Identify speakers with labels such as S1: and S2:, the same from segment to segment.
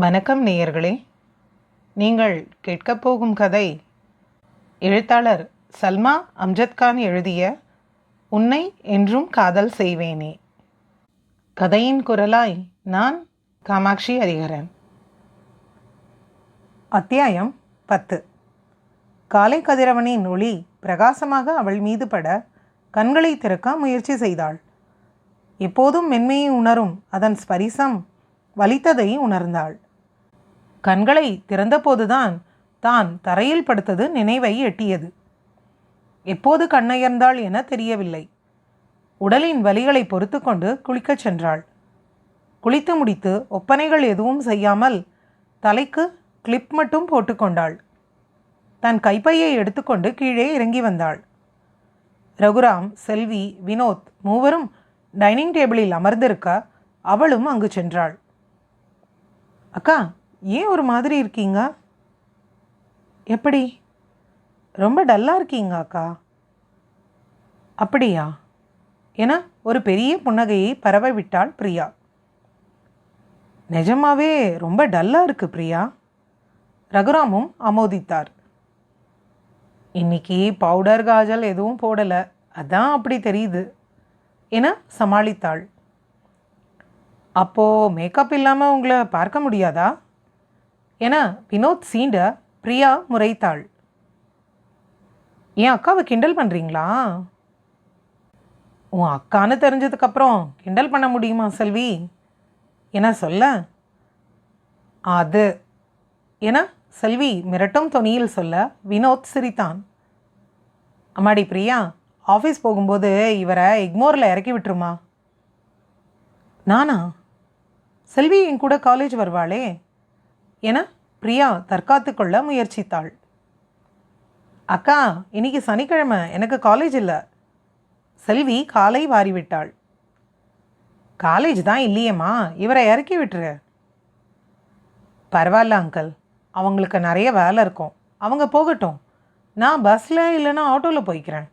S1: வணக்கம் நேயர்களே. நீங்கள் கேட்கப் போகும் கதை எழுத்தாளர் சல்மா அம்ஜத் கான் எழுதிய உன்னை என்றும் காதல் செய்வேனே கதையின் குரலாய் நான் காமாட்சி ஹரிஹரன். அத்தியாயம் பத்து. காலை கதிரவனின் ஒளி பிரகாசமாக அவள் மீது பட கண்களை திறக்க முயற்சி செய்தாள். எப்போதும் மென்மையை உணரும் அதன் ஸ்பரிசம் வலித்ததை உணர்ந்தாள். கண்களை திறந்தபோதுதான் தான் தரையில் படுத்தது நினைவை எட்டியது. எப்போது கண்ணயர்ந்தாள் என தெரியவில்லை. உடலின் வலிகளை பொறுத்து கொண்டு குளிக்கச் சென்றாள். குளித்து முடித்து ஒப்பனைகள் எதுவும் செய்யாமல் தலைக்கு கிளிப் மட்டும் போட்டுக்கொண்டாள் தன் கைப்பையை எடுத்துக்கொண்டு கீழே இறங்கி வந்தாள். ரகுராம் செல்வி வினோத் மூவரும் டைனிங் டேபிளில் அமர்ந்திருக்க அவளும் அங்கு சென்றாள். அக்கா ஏன் ஒரு மாதிரி இருக்கீங்க? எப்படி? ரொம்ப டல்லாக இருக்கீங்க அக்கா. அப்படியா? என ஒரு பெரிய புன்னகையை பரவ விட்டாள் பிரியா. நிஜமாவே ரொம்ப டல்லாக இருக்கு பிரியா. ரகுராமும் ஆமோதித்தார். இன்னைக்கு பவுடர் காஜல் எதுவும் போடலை. அதான் அப்படி தெரியுது. என சமாளித்தாள். அப்போது மேக்கப் இல்லாமல் உங்களை பார்க்க முடியாதா? என வினோத் சீண்ட பிரியா முறைத்தாள். என் அக்காவை கிண்டல் பண்ணுறீங்களா உன் அக்கான்னு தெரிஞ்சதுக்கப்புறம் கிண்டல் பண்ண முடியுமா செல்வி? என்ன சொல்ல? அது. என செல்வி மிரட்டும் தொனியில் சொல்ல வினோத் சிரித்தான். அம்மாடி பிரியா ஆஃபீஸ் போகும்போது இவரை எக்மோரில் இறக்கி விட்டுருமா? நானா? செல்வி என் கூட காலேஜ் வருவாளே. என பிரியா தற்காத்து கொள்ள முயற்சித்தாள். அக்கா இன்னைக்கு சனிக்கிழமை எனக்கு காலேஜ் இல்லை. செல்வி காலை வாரிவிட்டாள். காலேஜ் தான் இல்லையேம்மா இவரை இறக்கி விட்டுரு. பரவாயில்ல அங்கிள் அவங்களுக்கு நிறைய வேலை இருக்கும். அவங்க போகட்டும். நான் பஸ்ஸில் இல்லைன்னா ஆட்டோவில் போய்க்கிறேன்.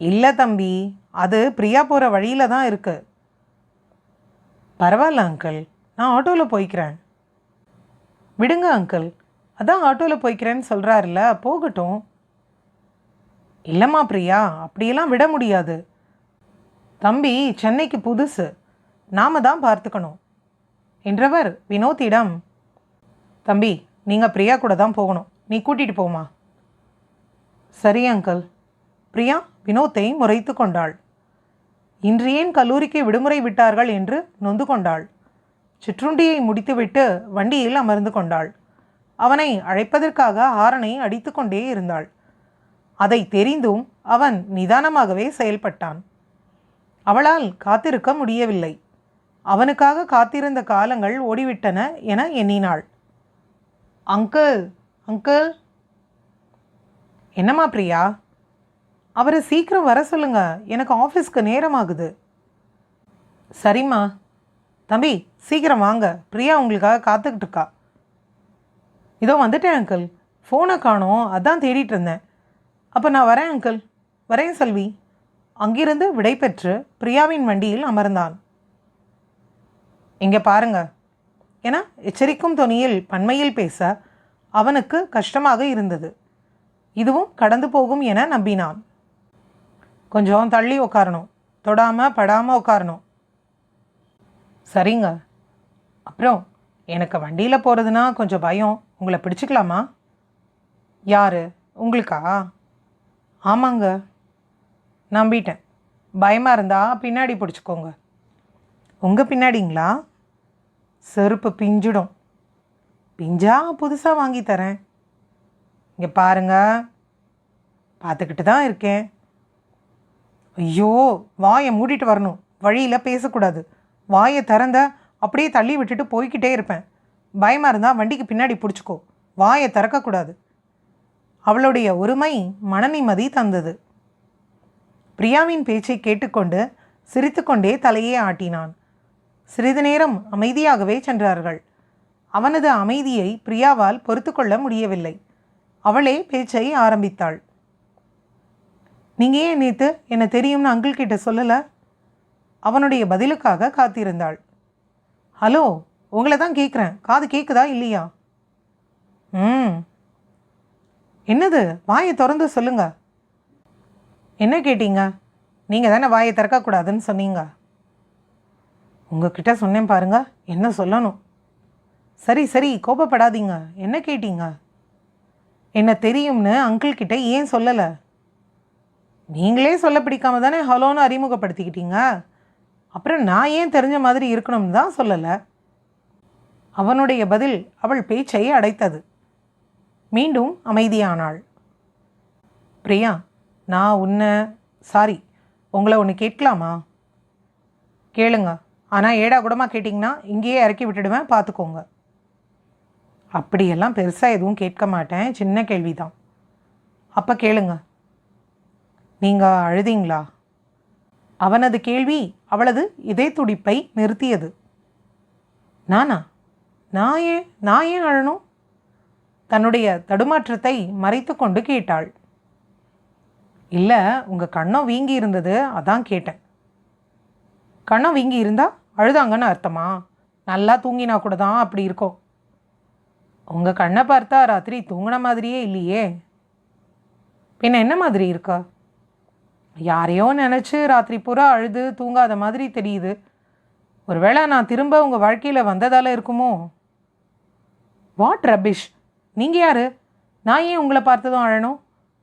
S1: இல்லை தம்பி அது பிரியா போகிற வழியில் தான் இருக்குது பரவாயில்ல அங்கிள் நான் ஆட்டோவில் போய்க்கிறேன். விடுங்க அங்கிள் அதான் ஆட்டோவில் போய்க்கிறேன்னு சொல்கிறாருல்ல போகட்டும். இல்லைம்மா பிரியா அப்படியெல்லாம் விட முடியாது. தம்பி சென்னைக்கு புதுசு. நாம தான் பார்த்துக்கணும். என்றவர் வினோத்திடம். தம்பி நீங்கள் பிரியா கூட தான் போகணும். நீ கூட்டிகிட்டு போமா சரி அங்கிள் பிரியா வினோத்தை முறைத்து கொண்டாள். இன்று ஏன் கல்லூரிக்கு விடுமுறை விட்டார்கள் என்று நொந்து கொண்டாள். சிற்றுண்டியை முடித்துவிட்டு வண்டியில் அமர்ந்து கொண்டாள். அவனை அழைப்பதற்காக ஹாரனை அடித்துக்கொண்டே இருந்தாள். அதை தெரிந்தும் அவன் நிதானமாகவே செயல்பட்டான். அவளால் காத்திருக்க முடியவில்லை. அவனுக்காக காத்திருந்த காலங்கள் ஓடிவிட்டன என எண்ணினாள். Uncle uncle. என்னம்மா பிரியா? அவரை சீக்கிரம் வர சொல்லுங்க. எனக்கு ஆஃபீஸ்க்கு நேரமாகுது. சரிம்மா. தம்பி சீக்கிரம் வாங்க. பிரியா உங்களுக்காக காத்துக்கிட்டு இருக்கா இதோ வந்துட்டேன் அங்கிள் ஃபோனை காணோம். அதான் தேடிட்டு இருந்தேன். அப்போ நான் வரேன் அங்கிள் வரேன் செல்வி. அங்கிருந்து விடைபெற்று பிரியாவின் வண்டியில் அமர்ந்தான். இங்கே பாருங்க. என எச்சரிக்கும் துணியில் பன்மையில் பேச அவனுக்கு கஷ்டமாக இருந்தது. இதுவும் கடந்து போகும் என நம்பினான். கொஞ்சம் தள்ளி உட்காரணும் தொடாமல் படாமல் உட்காரணும் சரிங்க. அப்புறம் எனக்கு வண்டியில் போகிறதுனா கொஞ்சம் பயம். உங்களை பிடிச்சிக்கலாமா? யார்? உங்களுக்கா? ஆமாங்க. நம்பிட்டேன். பயமாக இருந்தால் பின்னாடி பிடிச்சிக்கோங்க. உங்கள் பின்னாடிங்களா? செருப்பு பிஞ்சிடும். பிஞ்சா புதுசாக வாங்கி தரேன். இங்கே பாருங்க. பார்த்துக்கிட்டு தான் இருக்கேன். ஐயோ வாயை மூடிட்டு வரணும். வழியில் பேசக்கூடாது. வாயை திறந்த அப்படியே தள்ளி விட்டுட்டு போய்கிட்டே இருப்பேன். பயமாக இருந்தால் வண்டிக்கு பின்னாடி பிடிச்சிக்கோ. வாயை திறக்கக்கூடாது. அவளுடைய ஒருமை மனநிம்மதி தந்தது. பிரியாவின் பேச்சை கேட்டுக்கொண்டு சிரித்துக்கொண்டே தலையே ஆட்டினான். சிறிது நேரம் அமைதியாகவே சென்றார்கள். அவனது அமைதியை பிரியாவால் பொறுத்து கொள்ள முடியவில்லை. அவளே பேச்சை ஆரம்பித்தாள். நீங்கள் ஏன் நேற்று என்ன தெரியும்னு அங்கிள் கிட்ட சொல்லலை? அவனுடைய பதிலுக்காக காத்திருந்தாள். ஹலோ உங்களை தான் கேட்குறேன் காது கேட்குதா இல்லையா? ம். என்னது? வாயை திறந்து சொல்லுங்க. என்ன கேட்டீங்க? நீங்கள் தானே வாயை திறக்கக்கூடாதுன்னு சொன்னீங்க. உங்ககிட்ட சொன்னேன் பாருங்க. என்ன சொல்லணும்? சரி சரி. கோபப்படாதீங்க. என்ன கேட்டீங்க? என்ன தெரியும்னு அங்கிள் கிட்ட ஏன் சொல்லலை? நீங்களே சொல்ல பிடிக்காம தானே ஹலோன்னு அறிமுகப்படுத்திக்கிட்டீங்க? அப்புறம் நான் ஏன் தெரிஞ்ச மாதிரி இருக்கணும்னு தான் சொல்லலை. அவனுடைய பதில் அவள் பேச்சை அடைத்தது. மீண்டும் அமைதியானாள். பிரியா நான் உன்னை சாரி உங்களை ஒன்று கேட்கலாமா? கேளுங்க. ஆனால் ஏடா கூடமாக கேட்டிங்கன்னா இங்கேயே இறக்கி விட்டுடுவேன் பார்த்துக்கோங்க அப்படியெல்லாம் பெருசாக எதுவும் கேட்க மாட்டேன் சின்ன கேள்வி தான் அப்போ கேளுங்க. நீங்கள் அழுதீங்களா? அவனது கேள்வி அவளது இதய துடிப்பை நிறுத்தியது. நானா? நான் ஏன் நான் ஏன் அழணும்? தன்னுடைய தடுமாற்றத்தை மறைத்து கொண்டு கேட்டாள். இல்லை உங்கள் கண்ணம் வீங்கி இருந்தது அதான் கேட்டேன். கண்ணம் வீங்கி இருந்தால் அழுதாங்கன்னு அர்த்தமா? நல்லா தூங்கினா கூட தான் அப்படி இருக்கும் உங்கள் கண்ணை பார்த்தா ராத்திரி தூங்கின மாதிரியே இல்லையே. பின்ன என்ன மாதிரி இருக்கா? யாரையோ நினச்சி ராத்திரி பூரா அழுது தூங்காத மாதிரி தெரியுது. ஒருவேளை நான் திரும்ப உங்கள் வாழ்க்கையில் வந்ததால் இருக்குமோ? வாட் ரபிஷ் நீங்கள் யார்? நான் ஏன் உங்களை பார்த்ததும் அழணும்?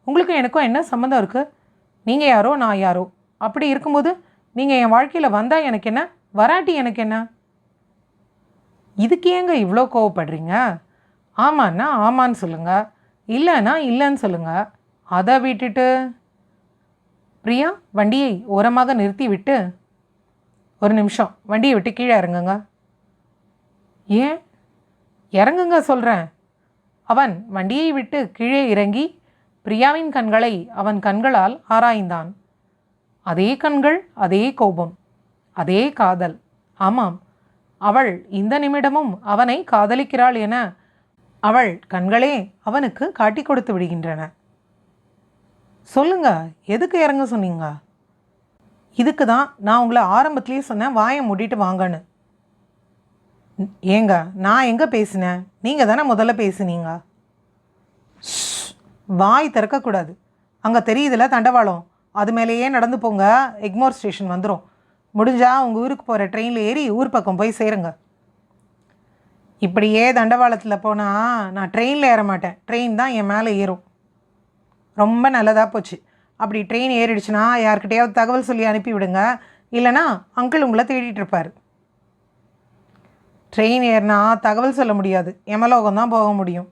S1: உங்களுக்கும் எனக்கும் என்ன சம்மந்தம் இருக்குது நீங்கள் யாரோ நான் யாரோ? அப்படி இருக்கும்போது நீங்கள் என் வாழ்க்கையில் வந்தால் எனக்கு என்ன? வராட்டி எனக்கு என்ன? இதுக்கு ஏங்க இவ்வளோ கோவப்படுறீங்க? ஆமான்னா ஆமான்னு சொல்லுங்கள் இல்லைன்னா இல்லைன்னு சொல்லுங்கள் அதை விட்டுட்டு பிரியா வண்டியை ஓரமாக நிறுத்திவிட்டு ஒரு நிமிஷம் வண்டியை விட்டு கீழே இறங்குங்க. ஏன்? இறங்குங்க சொல்கிறேன் அவன் வண்டியை விட்டு கீழே இறங்கி பிரியாவின் கண்களை அவன் கண்களால் ஆராய்ந்தான். அதே கண்கள் அதே கோபம் அதே காதல். ஆமாம் அவள் இந்த நிமிடமும் அவனை காதலிக்கிறாள் என அவள் கண்களே அவனுக்கு காட்டி கொடுத்து விடுகின்றன. சொல்லுங்கள் எதுக்கு இறங்க சொன்னீங்க? இதுக்கு தான் நான் உங்களை ஆரம்பத்துலேயே சொன்னேன் வாயை மூடிட்டு வாங்கன்னு. ஏங்க நான் எங்கே பேசினேன்? நீங்கள் தானே முதல்ல பேசுனீங்க? வாய் திறக்கக்கூடாது. அங்கே தெரியுதுல தண்டவாளம். அது மேலேயே நடந்து போங்க எக்மோர் ஸ்டேஷன் வந்துடும் முடிஞ்சால் உங்கள் ஊருக்கு போகிற ட்ரெயினில் ஏறி ஊர் பக்கம் போய் சேருங்க. இப்படியே தண்டவாளத்தில் போனால் நான் ட்ரெயினில் ஏற மாட்டேன். ட்ரெயின் தான் என் மேலே ஏறும். ரொம்ப நல்லதாக போச்சு. அப்படி ட்ரெயின் ஏறிடுச்சுன்னா யார்கிட்டயாவது தகவல் சொல்லி அனுப்பிவிடுங்க இல்லைனா அங்கிள் உங்களை தேடிட்டு இருப்பார். ட்ரெயின் ஏறினா தகவல் சொல்ல முடியாது. எமலோகம் தான் போக முடியும்.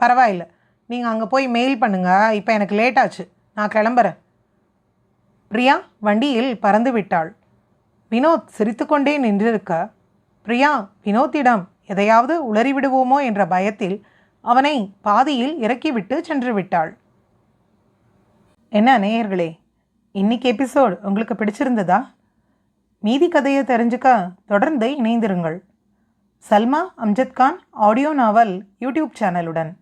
S1: பரவாயில்ல. நீங்கள் அங்கே போய் மெயில் பண்ணுங்கள் இப்போ எனக்கு லேட் ஆச்சு. நான் கிளம்புறேன். பிரியா வண்டியில் பறந்து விட்டாள். வினோத் சிரித்துக்கொண்டே நின்றிருக்க. பிரியா வினோத்திடம் எதையாவது உளறிவிடுவோமோ என்ற பயத்தில் அவனை பாதியில் இறக்கிவிட்டு சென்று விட்டாள். என்ன நேயர்களே இன்னைக்கு எபிசோட் உங்களுக்கு பிடிச்சிருந்ததா? மீதி கதையை தெரிஞ்சுக்க தொடர்ந்து இணைந்திருங்கள். Salma Amjad Khan audio novel YouTube சேனலுடன்